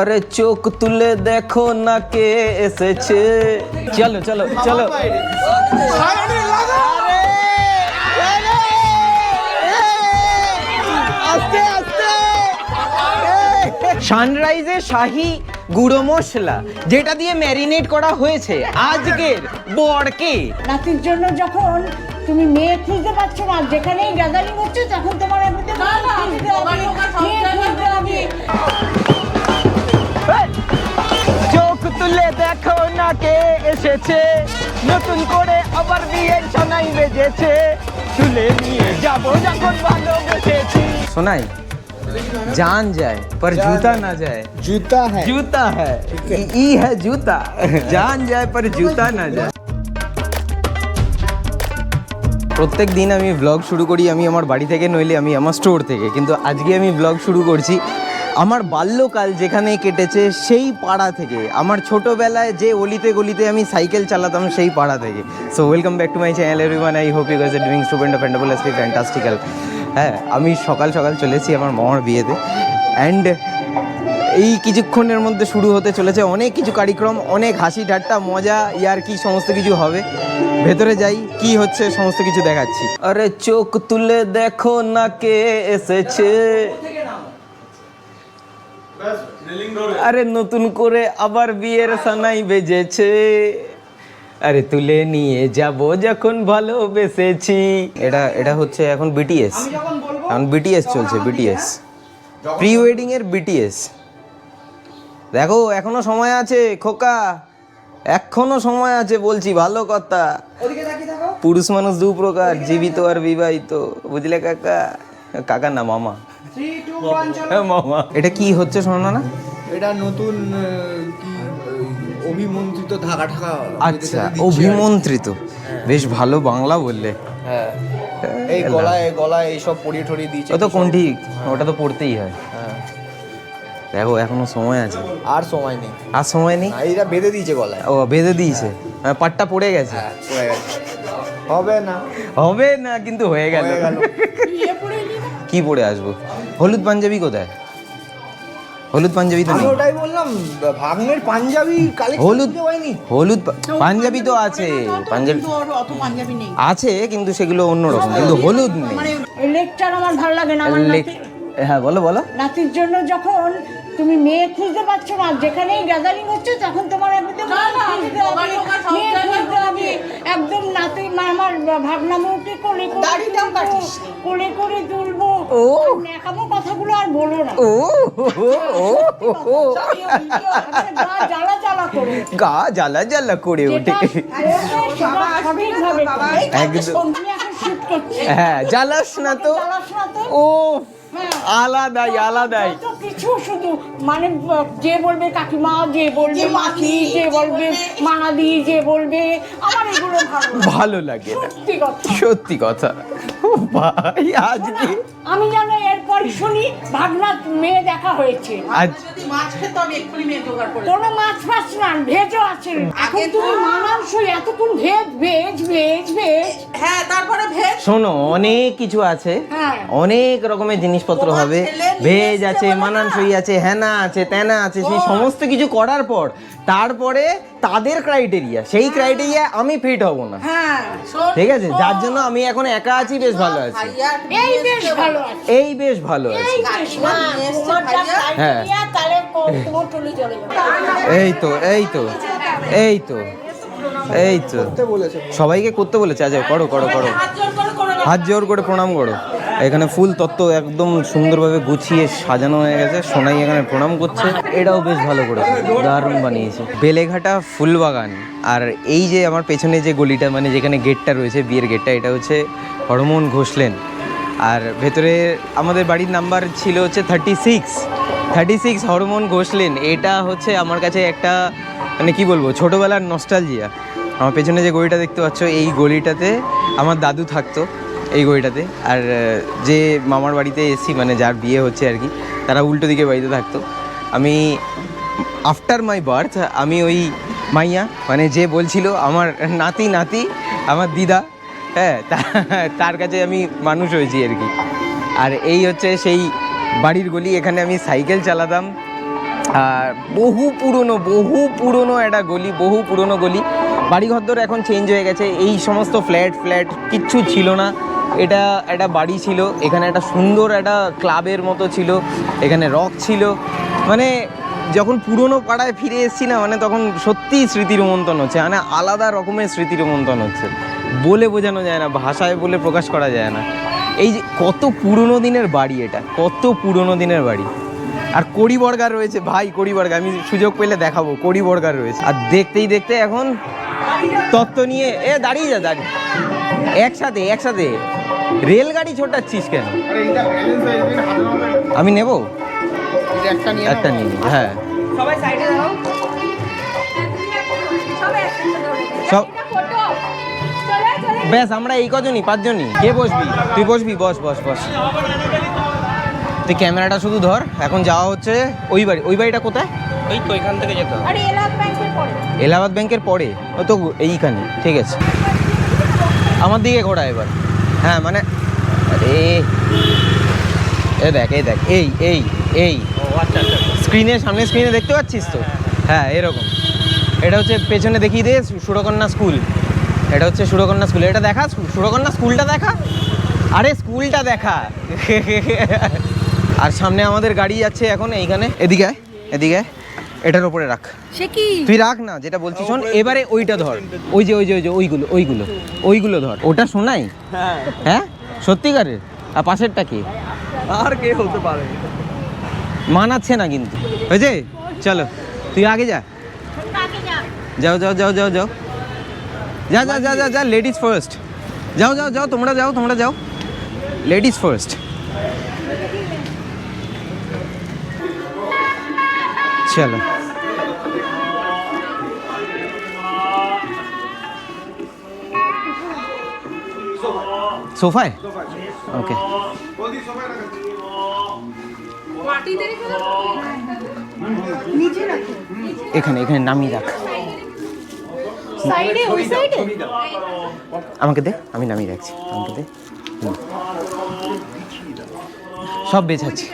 আরে চোখ তুলে দেখো না কে এসেছে। চলো চলো চলো। সানরাইজে শাহি গুঁড়ো মশলা যেটা দিয়ে ম্যারিনেট করা হয়েছে আজকের বরকে। নাতির জন্য যখন তুমি মেয়ে খুঁজতে পারছ না যেখানেই গ্যাদারিং হচ্ছে তখন তোমার এমনিতে তুলে দেখো না কে এসেছে নতুন করে আবার বিয়ের সোনাই বেজেছে তুলে নিয়ে যাব যখন ভালোবেসেছি শোনাই जान जाए पर जूता ना जाए जूता है जूता है ई है जूता जान जाए पर जूता ना जाए প্রত্যেক দিন আমি ব্লগ শুরু করি আমি আমার বাড়ি থেকে নইলে আমি আমার স্টোর থেকে কিন্তু আজকে আমি ব্লগ শুরু করছি আমার বাল্যকাল যেখানে কেটেছে সেই পাড়া থেকে, আমার ছোটোবেলায় যে অলিতে গলিতে আমি সাইকেল চালাতাম সেই পাড়া থেকে। So welcome back to my channel everyone I hope you guys are doing student of ফ্যান্ডাবল SP fantastical হ্যাঁ আমি সকাল সকাল চলেছি আমার মামার বিয়েতে। অ্যান্ড এই কিছুক্ষণের মধ্যে শুরু হতে চলেছে অনেক কিছু কার্যক্রম অনেক হাসি ঠাট্টা, মজা, ইয়ার কি সমস্ত কিছু হবে। ভেতরে যাই, কি হচ্ছে সমস্ত কিছু দেখাচ্ছি। আরে চোখ তুলে দেখো না কে এসেছে। আরে নতুন করে আবার বিয়ের সানাই বেজেছে। আরে তুলে নিয়ে যাব যখন ভালোবেসেছি। এটা এটা হচ্ছে এখন বিটিএস এখন বিটিএস চলছে বিটিএস প্রি ওয়েডিং এর বিটিএস দেখো এখনও সময় আছে খোকা। এখনও সময় আছে বলছি ভালো কথা। পুরুষ মানুষ দু প্রকার জীবিত আর বিবাহিত। বুঝলে কাকা? কাকা না মামা। মামা। এটা কি হচ্ছে শোনো না এটা নতুন কি অভিমন্ত্রিত ঢাকা ঢাকা আচ্ছা অভিমন্ত্রিত। বেশ ভালো বাংলা বললে। হ্যাঁ। এই গলায় গলায় এইসব পরিয়ে ঠরিয়ে দিয়েছে ও তো কোন ঠিক? ওটা তো পড়তেই হয়। হ্যাঁ। দেখো এখনও সময় আছে। আর সময় নেই। আর সময় নেই? না এইটা বেঁধে দিয়েছে গলায়। ও বেঁধে দিয়েছে। হ্যাঁ, পাটটা পড়ে গেছে। হ্যাঁ পড়ে গেছে। হবে না। হবে না কিন্তু হয়ে গেল। হয়ে গেল। কি পরে আসব। হলুদ পাঞ্জাবি কোথায়? হলুদ পাঞ্জাবি তো নেই। ওটাই বললাম ভাগ্নের পাঞ্জাবি হলুদ হলুদ পাঞ্জাবি তো আছে। পাঞ্জাবি অত পাঞ্জাবি নেই। আছে কিন্তু সেগুলো অন্যরকম কিন্তু হলুদ নেই। লেকচার আমার ভালো লাগে না আমার হ্যাঁ বলো বলো। নাতির জন্য যখন তুমি মেয়ে খুঁজতে পারছ না যেখানেই গ্যাদারিং হচ্ছে তখন তোমার হবে একদম নাতি আমার ভাবনা মূর্তি কোলে করে কোলে করে তুলবো। ও। আর ন্যাকামো কথাগুলো আর বলো না ও ও। গা জ্বালা জ্বালা করে গা জ্বালা জ্বালা করে ওঠে। একদম হ্যাঁ জ্বালাস না তো ও। আলাদাই আলাদাই কিছু শুধু মানে যে বলবে কাকিমা যে বলবে মাসি যে বলবে মানাদি যে বলবে আমার এগুলো ভালো লাগে। ভালো লাগে না। সত্যি কথা। সত্যি কথা। ভাই আজকে আমি জানো এরপর শুনি ভাগনাথ মেয়ে দেখা হয়েছে। আজ যদি মাছ খেতে হবে এক্ষুনি মেয়ে জোগাড় করে কোনো মাছ ফাছ না ভেজও আছে। এখন তুমি মানানসই এতক্ষণ ভেজ ভেজ ভেজ ভেজ। হ্যাঁ তারপরে ভেজ। শোনো অনেক কিছু আছে। হ্যাঁ। অনেক রকমের জিনিসপত্র হবে। ভেজ আছে। মানানসই আছে হেনা আছে তেনা আছে সেই সমস্ত কিছু করার পর তারপরে তাদের ক্রাইটেরিয়া সেই ক্রাইটেরিয়া আমি ফিট হব না। হ্যাঁ ঠিক আছে? যার জন্য আমি এখন একা আছি বেশ ভালো আছি। এই বেশ ভালো। আছে। হ্যাঁ। এই তো এই তো এই তো এই তো। বলেছে। সবাইকে করতে বলেছে। আজ করো করো করো। করে। হাত জোর করে প্রণাম করো। এখানে ফুল তত্ত্ব একদম সুন্দরভাবে গুছিয়ে সাজানো হয়ে গেছে। সোনাই এখানে প্রণাম করছে। এটাও বেশ ভালো করেছে দারুণ বানিয়েছে। বেলেঘাটা ফুলবাগান। আর এই যে আমার পেছনে যে গলিটা মানে যেখানে গেটটা রয়েছে, বিয়ের গেটটা, এটা হচ্ছে হরমোন ঘোষলেন আর ভেতরে আমাদের বাড়ির নাম্বার ছিল হচ্ছে thirty six thirty six Haramohan Ghosh lane এটা হচ্ছে আমার কাছে একটা মানে কি বলব, ছোটোবেলার নস্টালজিয়া আমার পেছনে যে গলিটা দেখতে পাচ্ছ, এই গলিটাতে আমার দাদু থাকতো। এই গলিটাতে আর যে মামার বাড়িতে এসি মানে যার বিয়ে হচ্ছে আর কি, তারা উল্টো দিকে বাড়িতে থাকতো। আমি আফটার মাই বার্থ আমি ওই মাইয়া মানে যে বলছিল, আমার নাতি নাতি, আমার দিদা হ্যাঁ তার কাছে আমি মানুষ হয়েছি আর কি। আর এই হচ্ছে সেই বাড়ির গলি, এখানে আমি সাইকেল চালাতাম। আর বহু পুরনো বহু পুরনো একটা গলি, বহু পুরনো গলি। বাড়িঘর এখন চেঞ্জ হয়ে গেছে। এই সমস্ত ফ্ল্যাট ফ্ল্যাট কিচ্ছু ছিল না। এটা একটা বাড়ি ছিল, এখানে একটা সুন্দর একটা ক্লাবের মতো ছিল, এখানে রক ছিল। মানে যখন পুরনো পাড়ায় ফিরে এসেছি না মানে তখন সত্যিই স্মৃতি রোমন্থন হচ্ছে মানে আলাদা রকমের স্মৃতি রোমন্থন হচ্ছে। বলে বোঝানো যায় না, ভাষায় বলে প্রকাশ করা যায় না। এই যে কত পুরনো দিনের বাড়ি এটা, কত পুরনো দিনের বাড়ি। আর কড়ি বর্গার রয়েছে, ভাই কড়ি বর্গার আমি সুযোগ পেলে দেখাবো কড়ি বর্গার রয়েছে। আর দেখতেই দেখতে এখন তত্ত্ব নিয়ে এ দাঁড়িয়ে যা দাঁড়িয়ে। একসাথে একসাথে। রেলগাড়ি ছোটাচ্ছিস কেন? আমি নেব? একটা নিয়ে হ্যাঁ। সব ব্যাস আমরা এই কজনই পাঁচজনই। কে বসবি? তুই বসবি? বস বস বস। তুই ক্যামেরাটা শুধু ধর। এখন যাওয়া হচ্ছে ওই বাড়ি ওই বাড়িটা কোথায়? ওই তো এখান থেকে যেতে হবে। আরে এলাক ব্যাংকের পরে। এলাহাবাদ ব্যাংকের পরে? ও তো এইখানে ঠিক আছে। আমার দিকে ঘোরা এবার। হ্যাঁ মানে আরে এ দেখ এই দেখ এই এই এই। ও আচ্ছা আচ্ছা। স্ক্রিনের সামনে স্ক্রিনে দেখতে পাচ্ছিস তো? হ্যাঁ এরকম। এটা হচ্ছে পেছনে দেখিয়ে দে সুরকন্যা স্কুল। এটা হচ্ছে সুরকন্যা স্কুল। এটা দেখা সুরকন্যা স্কুলটা দেখা? আরে স্কুলটা দেখা। আর সামনে আমাদের গাড়ি যাচ্ছে এখন এইখানে। এদিকে এদিকে। এটার উপরে রাখ। সে কি? তুই রাখ না যেটা বলছি শোন এবারে ওইটা ধর। ওই যে ওই যে ওই যে ওইগুলো ওইগুলো ওইগুলো ধর। ওটা শোনাই হ্যাঁ। হ্যাঁ? সত্যিকারের? আর পাশেরটা কি? আর কে হতে পারে? মানাচ্ছে না কিন্তু। হয়েছে? চলো তুই আগে যা। যাও যাও যাও যাও যাও। যা যা যা যা যা লেডিস ফার্স্ট যাও যাও যাও তোমরা যাও তোমরা যাও। লেডিস ফার্স্ট চলো সোফায়? ওকে। এখানে এখানে নামিয়ে রাখ। সাইডে ওই সাইডে? আমাকে দে আমি নামিয়ে রাখছি। আমাকে দে। সব বেছাচ্ছি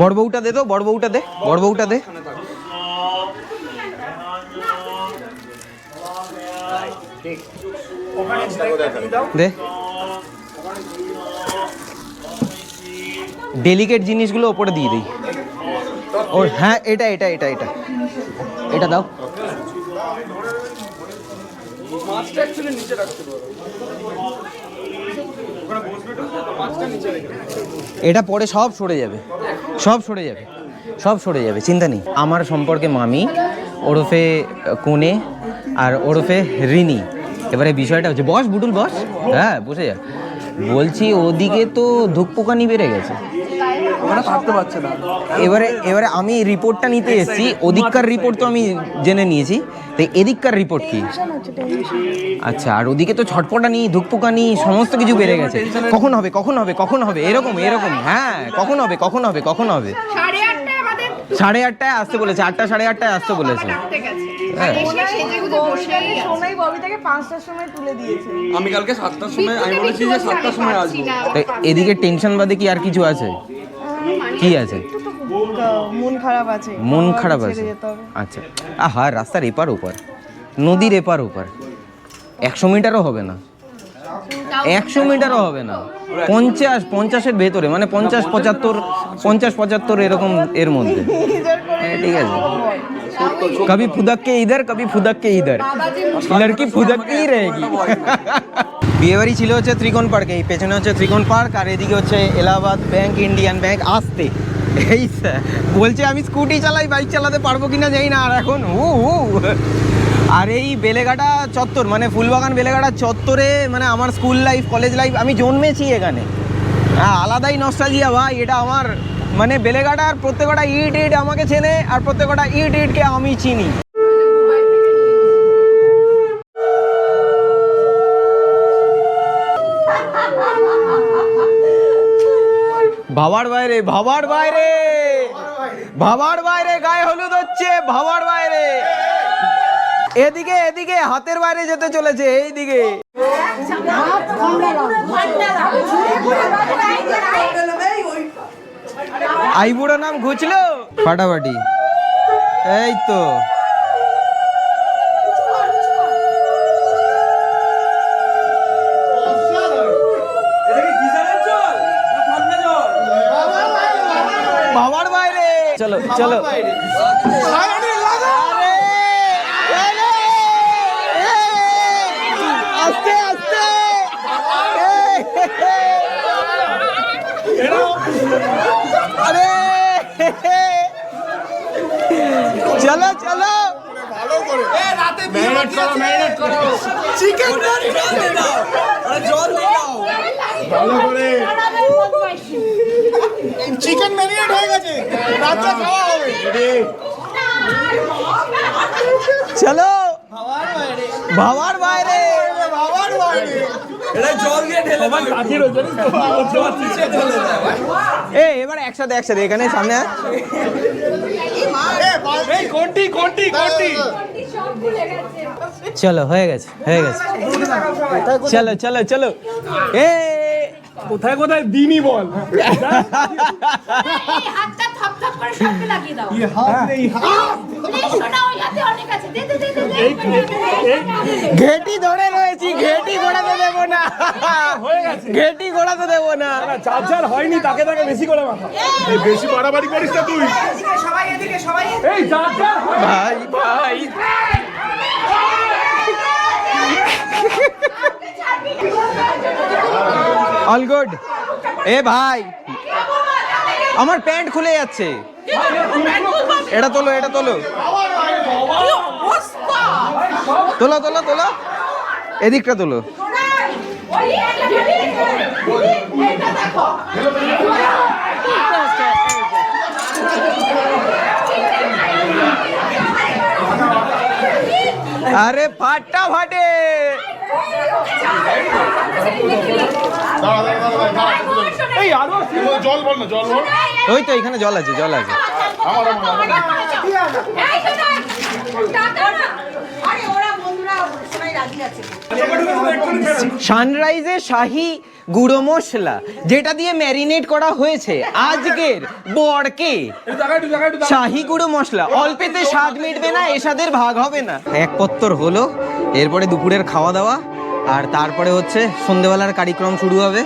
বড় বউটা দে তো বড় বউটা দে বড় বউটা দে। দে। ডেলিকেট জিনিসগুলো ওপরে দিয়ে দিই। ও হ্যাঁ এটা এটা এটা এটা। এটা দাও। নিচে রাখতে এটা পরে সব সরে যাবে। সব সরে যাবে। সব সরে যাবে, চিন্তা নেই। আমার সম্পর্কে মামি, ওরফে কোনে আর ওরফে রিনি। এবারে বিষয়টা হচ্ছে, বস, বুটুল বস? হ্যাঁ বসে যা। বলছি, ওদিকে তো ধুকপোকানি বেড়ে গেছে। ওখানে থাকতে পারছে না। এবারে এবারে আমি রিপোর্টটা নিতে এসেছি। ওদিককার রিপোর্ট তো আমি জেনে নিয়েছি। তো এদিককার রিপোর্ট কি? আচ্ছা আর ওদিকে তো ছটপটানি ধুকপুকানি সমস্ত কিছু বেড়ে গেছে। কখন হবে কখন হবে কখন হবে? এরকম এরকম। হ্যাঁ কখন হবে কখন হবে কখন হবে? সাড়ে আটটায় আসতে বলেছে আটটা সাড়ে আটটায় আসতে বলেছে। হ্যাঁ। আমি কালকে সাতটার সময় আমি বলেছি যে সাতটার সময় আসব। এদিকে টেনশন বাদে কি আর কিছু আছে? কি আছে মন খারাপ আছে মন খারাপ আছে ছেড়ে যেতে হবে আচ্ছা আহা রাস্তার এপার ওপার নদীর এপার ওপার একশো মিটারও হবে না একশো মিটারও হবে না পঞ্চাশ পঞ্চাশের ভেতরে মানে পঞ্চাশ পঁচাত্তর পঞ্চাশ পঁচাত্তর এরকম এর মধ্যে হ্যাঁ, ঠিক আছে কবি ফুদক কে ইধার কবি ফুদক কে ইধার লড়কি ফুদক কেই रहेगी বিয়েবাড়ি ছিল হচ্ছে ত্রিকোণ পার্কে, এই পেছনে হচ্ছে ত্রিকোণ পার্ক আর এদিকে হচ্ছে এলাহাবাদ ব্যাংক, ইন্ডিয়ান ব্যাংক, আসতে। এই বলছে আমি স্কুটি চালাই, বাইক চালাতে পারব কিনা জানি না, আর এখন হু হু। আর এই বেলেঘাটা চত্বর মানে ফুলবাগান বেলেঘাটা চত্বরে মানে আমার স্কুল লাইফ, কলেজ লাইফ, আমি জন্মেছি এখানে। হ্যাঁ আলাদাই নস্টালজিয়া ভাই, এটা আমার মানে বেলেঘাটার প্রত্যেকটা ইট ইট আমাকে চেনে, আর প্রত্যেকটা ইট ইটকে আমি চিনি। ভাবার বাইরে ভাবার বাইরে। ভাবার বাইরে, গায়ে হলুদ হচ্ছে, ভাবার বাইরে। এদিকে এদিকে, হাতের বাইরে যেতে চলেছে, এইদিকে। আইবুড়ো নাম ঘুচলো? ফাটাফাটি। এই তো। চলো চলো। আস্তে আস্তে আরে চলো চলো চিকেন ম্যারিনেট হয়ে গেছে। রাত্রে খাওয়া হবে। চলো। বাবার বাইরে। বাবার বাইরে। এ এবার একসাথে একসাথে এখানে সামনে এই কোনটি কোনটি কোনটি? চলো হয়ে গেছে হয়ে গেছে। চলো চলো চলো। এ কোথায় কোথায় দিনই বল হাতটা থাপ থাপ করে সবকে লাগিয়ে দাও এই হাত প্লিজ শোনা ওই হাতে অনেক আছে দে দে দে দে, দে ঘেটি ধরে রয়েছি ঘেটি ঘোড়াতে দেবো না ঘেটি ঘোড়াতে দেবো না চার চার হয়নি তাকে তাকে বেশি করে মাথা এই বেশি বাড়াবাড়ি করিস না তুই এই চার চার ভাই ভাই অল গুড এ ভাই, আমার প্যান্ট খুলে যাচ্ছে। এটা তোলো এটা তোলো। তোলো তোলো তোলো। এদিকটা তোলো। আরে ফাটা ফাটে। এই আরও জল বল না জল বল। ওই তো এখানে জল আছে জল আছে। এই শোনা টাকা না আরে ওরা বন্ধুরা সবাই রাজি আছে সানরাইজে শাহি গুঁড়ো মশলা যেটা দিয়ে ম্যারিনেট করা হয়েছে আজকের বরকে। শাহি গুঁড়ো মশলা অল্পেতে স্বাদ মিটবে না এসাদের ভাগ হবে না। এক পত্তর হলো এরপরে দুপুরের খাওয়া দাওয়া আর তারপরে হচ্ছে সন্ধেবেলার কার্যক্রম শুরু হবে।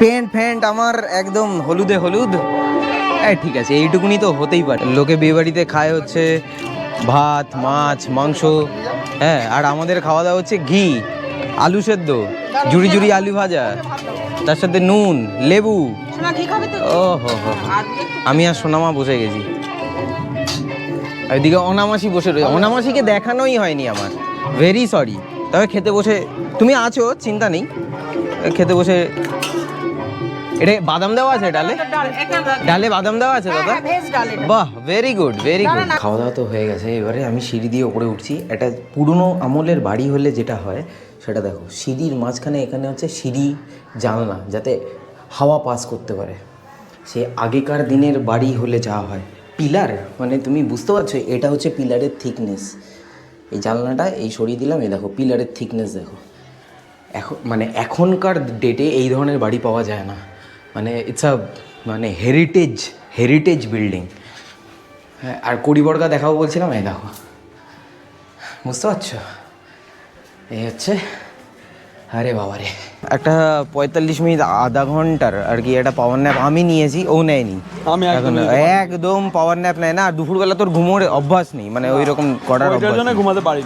প্যান্ট ফ্যান্ট আমার একদম হলুদে হলুদ। হ্যাঁ ঠিক আছে এইটুকুনি তো হতেই পারে। লোকে বিয়েবাড়িতে খায় হচ্ছে ভাত মাছ মাংস হ্যাঁ আর আমাদের খাওয়া দাওয়া হচ্ছে ঘি আলু সেদ্ধ জুড়ি জুড়ি আলু ভাজা তার সাথে নুন লেবু। ও হো হো। আমি আর সোনামা বসে গেছি। এদিকে অনামাসি বসে রয়েছে অনামাসিকে দেখানোই হয়নি আমার। ভেরি সরি তবে খেতে বসে তুমি আছো চিন্তা নেই। খেতে বসে এটা বাদাম দেওয়া আছে ডালে? ডালে বাদাম দেওয়া আছে দাদা বাহ ভেরি গুড ভেরি গুড খাওয়া দাওয়া তো হয়ে গেছে এবারে আমি সিঁড়ি দিয়ে ওপরে উঠছি। একটা পুরনো আমলের বাড়ি হলে যেটা হয় সেটা দেখো সিঁড়ির মাঝখানে এখানে হচ্ছে সিঁড়ি জানলা যাতে হাওয়া পাস করতে পারে। সে আগেকার দিনের বাড়ি হলে যা হয় পিলার মানে তুমি বুঝতে পারছ এটা হচ্ছে পিলারের থিকনেস এই জানলাটা এই সরিয়ে দিলাম, এই দেখো পিলারের থিকনেস দেখো। এখন মানে এখনকার ডেটে এই ধরনের বাড়ি পাওয়া যায় না। মানে ইটস আ মানে হেরিটেজ হেরিটেজ বিল্ডিং হ্যাঁ আর কড়িবর্গা দেখাও বলছিলাম, এই দেখো। বুঝতে পারছ? এই হচ্ছে আরে বাবারে একটা পঁয়তাল্লিশ মিনিট আধা ঘণ্টার আর কি একটা পাওয়ার ন্যাপ আমি নিয়েছি ও নেয়নি। আমি একদম পাওয়ার ন্যাপ নেয় না আর দুপুরবেলা তোর ঘুমোর অভ্যাস নেই মানে ওই রকম করার অভ্যাস। ঘুমাতে পারি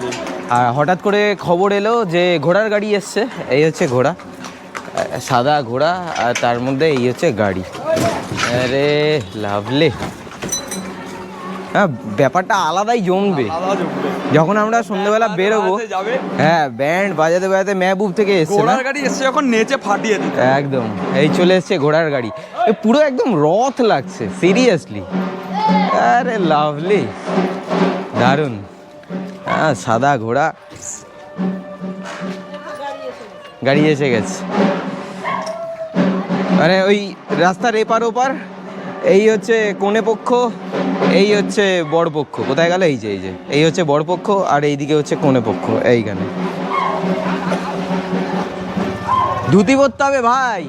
আর হঠাৎ করে খবর এলো যে ঘোড়ার গাড়ি এসছে এই হচ্ছে ঘোড়া সাদা ঘোড়া আর তার মধ্যে এই হচ্ছে গাড়ি। আরে লাভলি। হ্যাঁ ব্যাপারটা আলাদাই জমবে। যখন আমরা সন্ধ্যেবেলা বেরোবো হ্যাঁ ব্যান্ড বাজাতে বাজাতে মেহবুব থেকে এসছে না? গাড়ি এসে যখন নেচে ফাটিয়ে দিত একদম এই চলে এসছে ঘোড়ার গাড়ি। পুরো একদম রথ লাগছে সিরিয়াসলি। আরে লাভলি দারুণ। হ্যাঁ সাদা ঘোড়া। গাড়ি এসে গেছে। মানে ওই রাস্তার এপার ওপার এই হচ্ছে কোণে পক্ষ। এই হচ্ছে বড় পক্ষ কোথায় গেল? এই যে এই যে। এই হচ্ছে বড় পক্ষ আর এইদিকে হচ্ছে কোণে পক্ষ এইখানে। ধুতি পরতে হবে ভাই।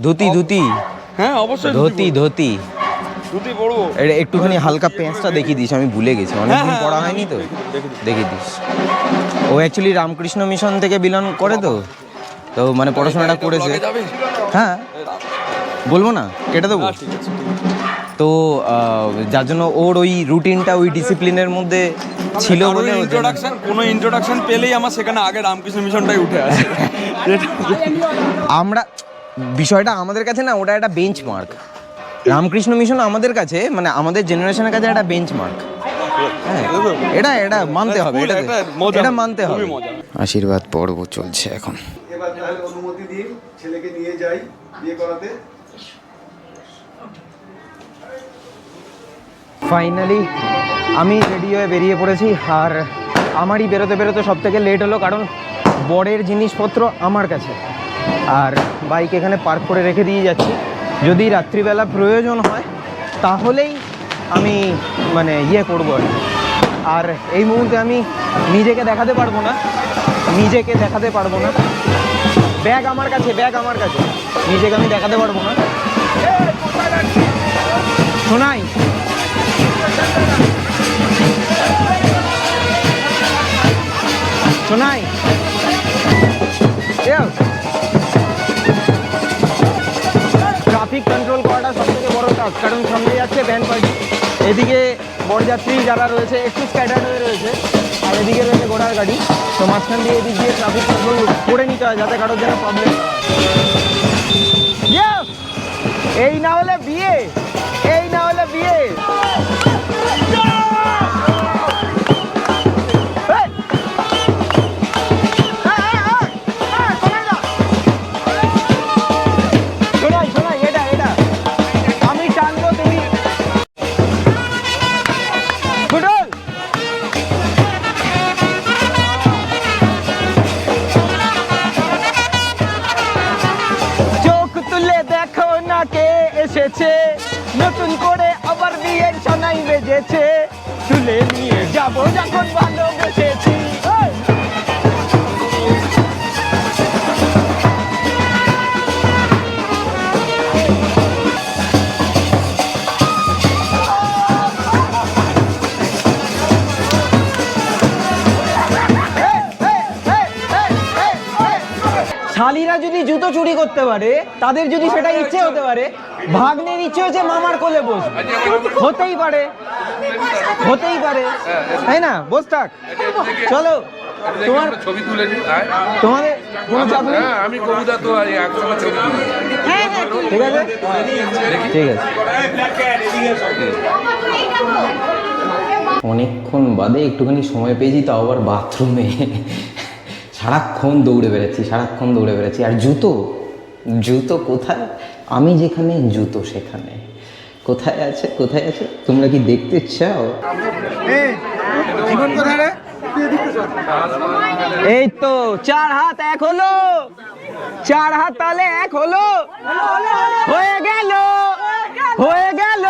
ধুতি ধুতি। হ্যাঁ অবশ্যই ধুতি ধুতি এটা একটুখানি হালকা পেঁচটা দেখিয়ে দিস আমি ভুলে গেছি। অনেকদিন হ্যাঁ, পড়া হ্যাঁ, হয়নি তো। দেখিয়ে দিস ও অ্যাকচুয়ালি রামকৃষ্ণ মিশন থেকে বিলং করে তো? তো মানে পড়াশোনাটা করেছে। হ্যাঁ। বলব না? কেটে দেবো? তো যার জন্য ওর ওই রুটিনটা ওই ডিসিপ্লিনের মধ্যে ছিল বলে ইন্ট্রোডাকশন কোনো ইন্ট্রোডাকশন পেলেই আমার সেখানে আগে রামকৃষ্ণ মিশনটাই উঠে আসে। আমরা বিষয়টা আমাদের কাছে না ওটা একটা বেঞ্চ মার্ক রামকৃষ্ণ মিশন আমাদের কাছে মানে আমাদের জেনারেশনের কাছে একটা বেঞ্চ মার্ক হ্যাঁ এটা এটা মানতে হবে এটা এটা মানতে হবে। আশীর্বাদ পর্ব চলছে এখন। এবার অনুমতি দিন ছেলেকে নিয়ে যাই বিয়ে করাতে। ফাইনালি আমি রেডি হয়ে বেরিয়ে পড়েছি আর আমারই বেরোতে বেরোতে সব থেকে লেট হলো কারণ বরের জিনিসপত্র আমার কাছে। আর বাইক এখানে পার্ক করে রেখে দিয়ে যাচ্ছি। যদি রাত্রিবেলা প্রয়োজন হয়, তাহলেই আমি মানে ইয়ে করব আর এই মুহূর্তে আমি নিজেকে দেখাতে পারব না। নিজেকে দেখাতে পারব না। ব্যাগ আমার কাছে, ব্যাগ আমার কাছে। নিজেকে আমি দেখাতে পারব না। শোনাই শোনাই ট্রাফিক কন্ট্রোল করাটা সব থেকে বড় কাজ কারণ সামনে যাচ্ছে ব্যান্ড পার্টি এদিকে বরযাত্রী যারা রয়েছে, একটু স্ক্যাটার্ড হয়ে রয়েছে, আর এদিকে রয়েছে ঘোড়ার গাড়ি। তো মাঝখান দিয়ে এদিক দিয়ে ট্রাফিক কন্ট্রোল করে নিতে হয়, যাতে কারোর যেন প্রবলেম এই না হলে বিয়ে। এই না হলে বিয়ে। এই! বেজেছে তুলে নিয়ে যাব যখন ভালোবেসেছি! শালিরা যদি জুতো চুরি করতে পারে, তাদের যদি সেটা ইচ্ছে হতে পারে, ভাগ্নের ইচ্ছে হচ্ছে মামার কোলে বস হতেই পারে হতেই পারে। তাই না? বস থাক। চলো। তোমার ছবি তুলে তোমাদের কোনো চাপ নেই? হ্যাঁ আমি কবিতা তো আর একসঙ্গে ছবি তুলি। ঠিক আছে। ঠিক আছে। অনেকক্ষণ বাদে একটুখানি সময় পেয়েছি তাও আবার বাথরুমে। সারাক্ষণ দৌড়ে বেড়াচ্ছি সারাক্ষণ দৌড়ে বেড়াচ্ছি। আর জুতো? জুতো কোথায়? আমি যেখানে জুতো সেখানে। কোথায় আছে কোথায় আছে? তোমরা কি দেখতে চাও? এই তো চার হাত এক হলো। চার হাত তাহলে এক হলো। হয়ে গেল। হয়ে গেল।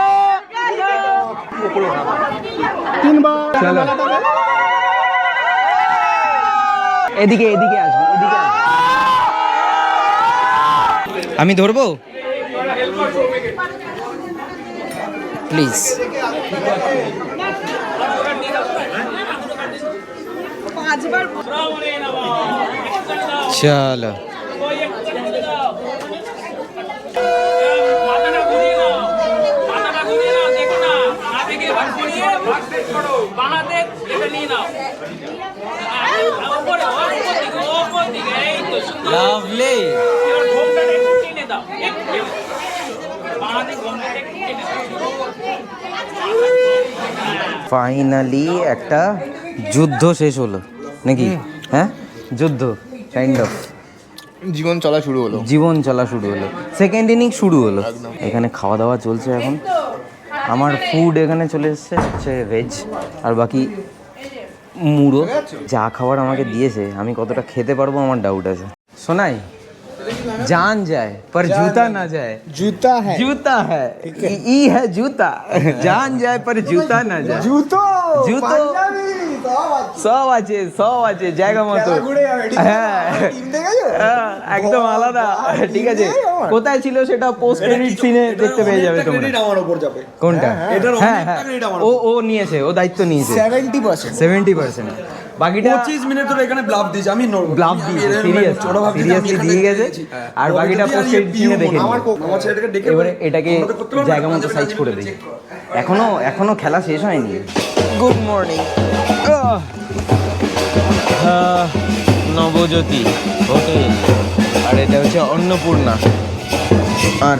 এদিকে এদিকে আসব এদিকে। আমি ধরবো? প্লিজ পাঁচবার চলো লাভলি ফাইনালি একটা যুদ্ধ শেষ হলো নাকি? হ্যাঁ? যুদ্ধ কাইন্ড অফ জীবন চলা শুরু হলো। জীবন চলা শুরু হলো। সেকেন্ড ইনিংস শুরু হলো। এখানে খাওয়া দাওয়া চলছে এখন। আমার ফুড এখানে চলে এসছে হচ্ছে ভেজ আর বাকি মুড়ো। যা খাবার আমাকে দিয়েছে আমি কতটা খেতে পারব আমার ডাউট আছে। শোনাই जान जाए पर जूता ना जाए জুতা হ্যাঁ जूता है ई है जूता जान जाए पर जूता ना जाए জুতো জুতো। পাঞ্জাবি, সব আছে। সব আছে সব আছে জায়গা মতো খেলা ঘুরে যাবে, ঠিক আছে? হ্যাঁ টিম দেখেছো? হ্যাঁ, একদম বাবা, আলাদা ঠিক আছে টিম দেখে আমার। কোথায় ছিল সেটা পোস্ট ক্রেডিট সিনে দেখতে পেয়ে যাবে তোমরা আমার উপর যাবে কোনটা এটার হ্যাঁ অনেকটা হ্যাঁ credit আমার ও ও নিয়েছে ও দায়িত্ব নিয়েছে 70% সেভেন্টি পার্সেন্ট বাকিটা পঁচিশ মিনিট ধরে এখানে দিয়েছে আমি নড়বো। ব্লাভ দিয়েছে সিরিয়াস সিরিয়াসলি দিয়ে গেছে। আর বাকিটা দেখে আমার আমার ছেলেটাকে ডেকে এবারে এটাকে? জায়গা মতো সাইজ করে দিই। এখনও এখনও খেলা শেষ হয়নি। Good morning Nabajyoti. হোটেল আর এটা হচ্ছে অন্নপূর্ণা। আর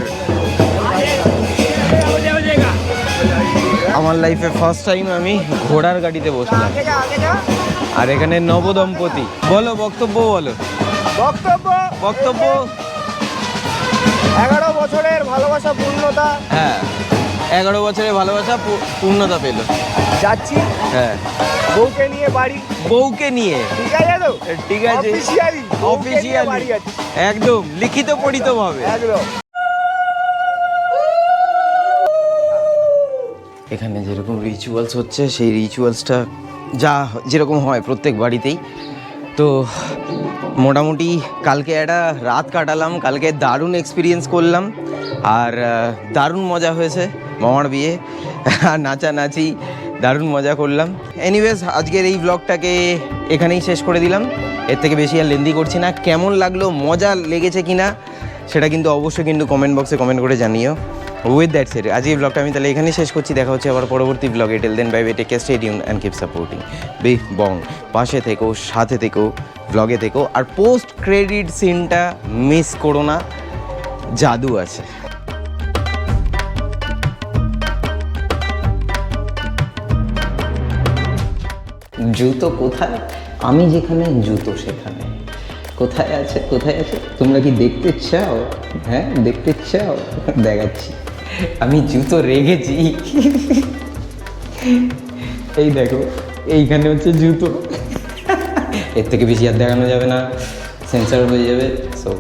আমার লাইফে ফার্স্ট টাইম আমি ঘোড়ার গাড়িতে বসলাম। আর এখানে নবদম্পতি বলো বক্তব্য বলো। বক্তব্য? বক্তব্য? এগারো বছরের ভালোবাসা পূর্ণতা। হ্যাঁ। এগারো বছরের ভালোবাসা পূর্ণতা পেল। যাচ্ছি। হ্যাঁ। বউকে নিয়ে বাড়ি। বউকে নিয়ে? ঠিক আছে তো ঠিক আছে অফিসিয়ালি একদম। লিখিত পড়িত ভাবে একদম। এখানে যেরকম রিচুয়ালস হচ্ছে, সেই রিচুয়ালসটা যা যেরকম হয় প্রত্যেক বাড়িতেই। তো মোটামুটি কালকে একটা রাত কাটালাম, কালকে দারুণ এক্সপিরিয়েন্স করলাম। আর দারুণ মজা হয়েছে মামার বিয়ে। আর নাচানাচি, দারুণ মজা করলাম। এনিওয়েজ আজকের এই ব্লগটাকে এখানেই শেষ করে দিলাম। এর থেকে বেশি আর লেন্দি করছি না। কেমন লাগল, মজা লেগেছে কিনা, সেটা কিন্তু অবশ্যই কিন্তু কমেন্ট বক্সে কমেন্ট করে জানিও। উইথ দ্যাট সেট আজ এই ব্লগটা আমি তাহলে এখানেই শেষ করছি। দেখা হচ্ছে আবার পরবর্তী ব্লগে টেল দেন বাই বেটে stadium and keep supporting B Bong পাশে থেকো, সাথে থেকো ব্লগে থেকো। আর পোস্ট ক্রেডিট সিনটা মিস করো না। জাদু আছে। জুতো কোথায়? আমি যেখানে, জুতো সেখানে। কোথায় আছে কোথায় আছে? তোমরা কি দেখতে চাও? হ্যাঁ দেখতে চাও? দেখাচ্ছি। আমি জুতো রেগেছি এই দেখো, এইখানে হচ্ছে জুতো। এর থেকে বেশি আর দেখানো যাবে না। সেন্সার হয়ে যাবে সো